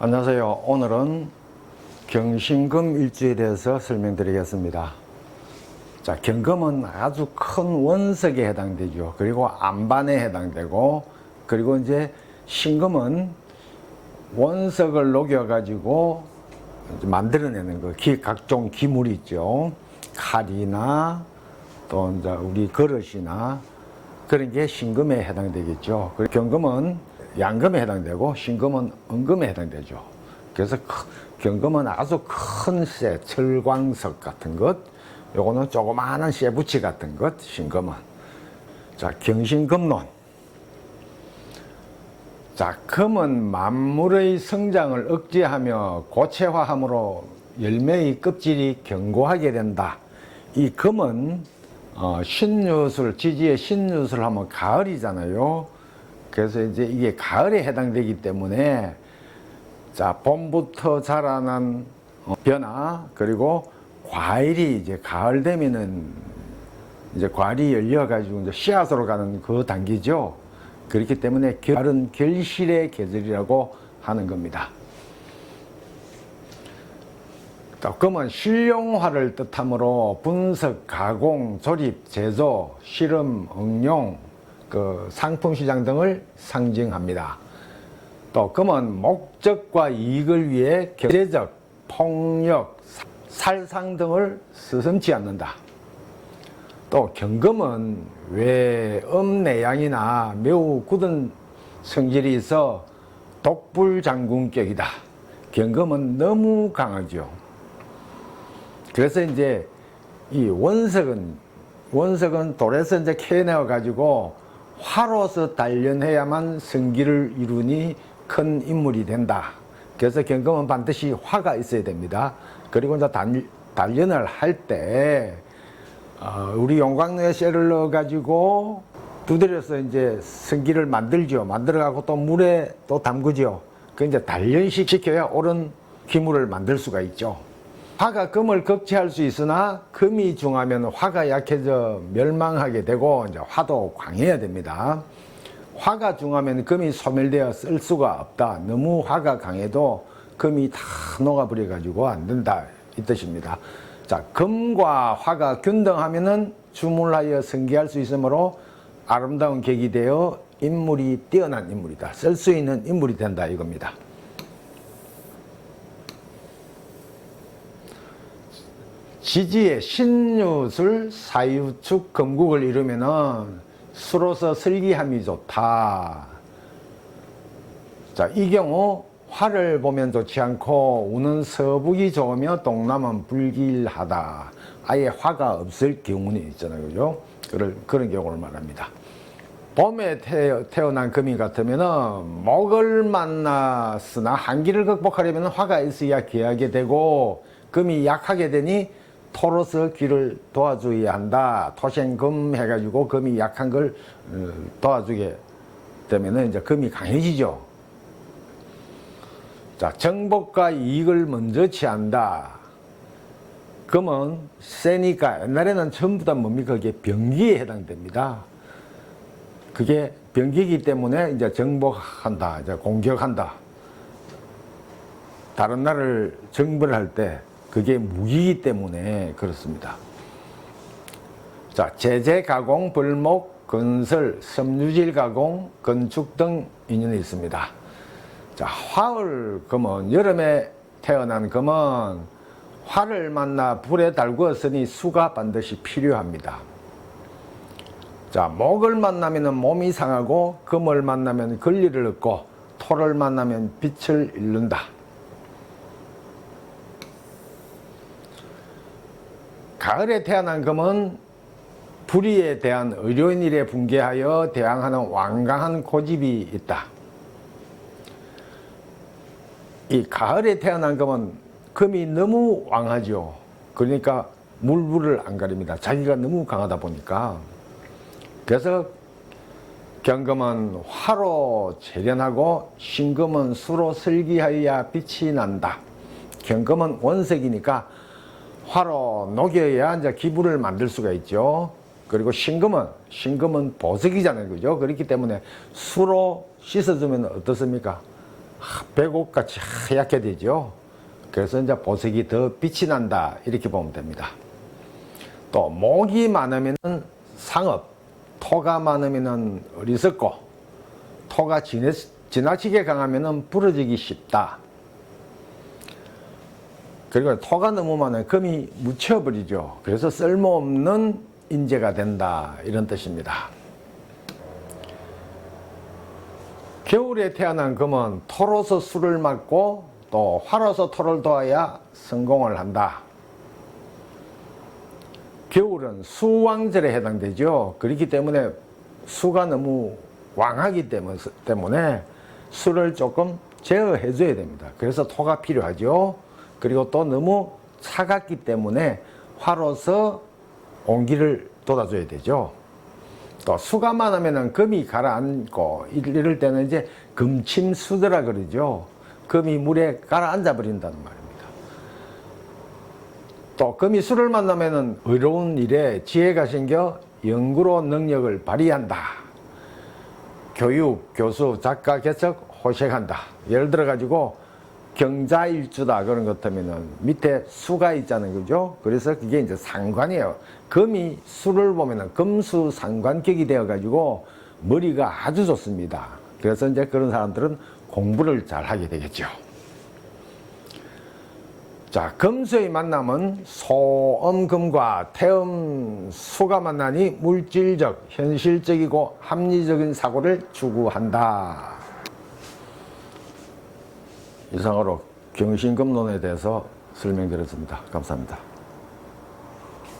안녕하세요. 오늘은 경신금 일주에 대해서 설명드리겠습니다. 자, 경금은 아주 큰 원석에 해당되죠. 그리고 안반에 해당되고, 그리고 이제 신금은 원석을 녹여가지고 만들어내는 거, 기, 각종 기물이 있죠. 칼이나 또 이제 우리 그릇이나 그런 게 신금에 해당되겠죠. 그리고 경금은 양금에 해당되고 신금은 은금에 해당되죠. 그래서 크- 경금은 아주 큰 쇠, 철광석 같은 것, 요거는 조그마한 쇠붙이 같은 것, 신금은. 자, 경신금론. 자, 금은 만물의 성장을 억제하며 고체화함으로 열매의 껍질이 견고하게 된다. 이 금은 어, 신유술, 지지의 신유술 하면 가을이잖아요. 그래서 이제 이게 가을에 해당되기 때문에 자, 봄부터 자라난 어, 변화, 그리고 과일이 이제 가을 되면은 이제 과일이 열려 가지고 이제 씨앗으로 가는 그 단계죠. 그렇기 때문에 가을은 결실의 계절이라고 하는 겁니다. 또 금은 실용화를 뜻하므로 분석, 가공, 조립, 제조, 실험, 응용, 그 상품 시장 등을 상징합니다. 또 금은 목적과 이익을 위해 경제적, 폭력, 사- 살상 등을 서슴지 않는다. 또 경금은 외음내양이나 매우 굳은 성질이 있어 독불장군격이다. 경금은 너무 강하죠. 그래서 이제 이 원석은 원석은 돌에서 이제 캐내어 가지고 화로서 단련해야만 성기를 이루니 큰 인물이 된다. 그래서 경금은 반드시 화가 있어야 됩니다. 그리고 이제 단, 단련을 할 때 어, 우리 용광로에 쇠를 넣어 가지고 두드려서 이제 성기를 만들죠. 만들어 갖고 또 물에 또 담그죠. 그 이제 단련식 시켜야 옳은 기물을 만들 수가 있죠. 화가 금을 극치할 수 있으나 금이 중하면 화가 약해져 멸망하게 되고 이제 화도 강해야 됩니다. 화가 중하면 금이 소멸되어 쓸 수가 없다. 너무 화가 강해도 금이 다 녹아버려 가지고 안 된다 이 뜻입니다. 자, 금과 화가 균등하면은 주물하여 성기할 수 있으므로 아름다운 객이 되어 인물이 뛰어난 인물이다. 쓸 수 있는 인물이 된다 이겁니다. 지지의 신유술 사유축 금국을 이루면은 수로서 슬기함이 좋다. 자, 이 경우 화를 보면 좋지 않고 우는 서북이 좋으며 동남은 불길하다. 아예 화가 없을 경우는 있잖아요. 그죠? 그런, 그런 경우를 말합니다. 봄에 태어, 태어난 금이 같으면은 목을 만났으나 한기를 극복하려면 화가 있어야 귀하게 되고 금이 약하게 되니 토로서 귀를 도와줘야 한다. 토생금 해가지고 금이 약한 걸 어, 도와주게 되면은 이제 금이 강해지죠. 자, 정복과 이익을 먼저 취한다. 금은 세니까 옛날에는 전부 다 뭡니까? 그게 병기에 해당됩니다. 그게 병기이기 때문에 이제 정복한다, 이제 공격한다. 다른 나라를 정벌 할 때 그게 무기이기 때문에 그렇습니다. 자, 제재 가공, 벌목, 건설, 섬유질 가공, 건축 등 인연이 있습니다. 자, 화을 금은 여름에 태어난 금은 화를 만나 불에 달구었으니 수가 반드시 필요합니다. 자, 목을 만나면 몸이 상하고 금을 만나면 권리를 얻고 토를 만나면 빛을 잃는다. 가을에 태어난 금은 불의에 대한 의료인 일에 붕괴하여 대항하는 완강한 고집이 있다. 이 가을에 태어난 금은 금이 너무 왕하죠. 그러니까 물불을 안 가립니다. 자기가 너무 강하다 보니까. 그래서 경금은 화로 재련하고 신금은 수로 설기하여야 빛이 난다. 경금은 원색이니까 화로 녹여야 이제 기부를 만들 수가 있죠. 그리고 신금은 신금은 보석이잖아요, 그죠? 그렇기 때문에 수로 씻어주면 어떻습니까? 하- 백옥 같이 하얗게 되죠. 그래서 이제 보석이 더 빛이 난다 이렇게 보면 됩니다. 또 목이 많으면은 상업, 토가 많으면은 어리석고 토가 지나치게 강하면은 부러지기 쉽다. 그리고 토가 많으면 금이 묻혀버리죠. 그래서 쓸모없는 인재가 된다 이런 뜻입니다. 겨울에 태어난 금은 토로서 술을 맞고 또 화로서 토를 도와야 성공을 한다. 겨울은 수왕절에 해당되죠. 그렇기 때문에 수가 너무 왕하기 때문- 때문에 술을 조금 제어해 줘야 됩니다. 그래서 토가 필요하죠. 그리고 또 너무 차갑기 때문에 화로서 온기를 돋아줘야 되죠. 또 수가 많으면은 금이 가라앉고 이럴 때는 이제 금침수더라 그러죠. 금이 물에 가라앉아 버린다는 말입니다. 또 금이 수를 만나면은 의로운 일에 지혜가 생겨 연구로 능력을 발휘한다. 교육, 교수, 작가, 개척, 호색한다. 예를 들어 가지고 경자일주다 그런 것 같으면은 밑에 수가 있잖아요. 그죠? 그래서 그게 이제 상관이에요. 금이 수를 보면은 금수 상관격이 되어 가지고 머리가 아주 좋습니다. 그래서 이제 그런 사람들은 공부를 잘 하게 되겠죠. 자, 금수의 만남은 소음금과 태음수가 만나니 물질적, 현실적이고 합리적인 사고를 추구한다. 이상으로 경신금론에 대해서 설명드렸습니다. 감사합니다.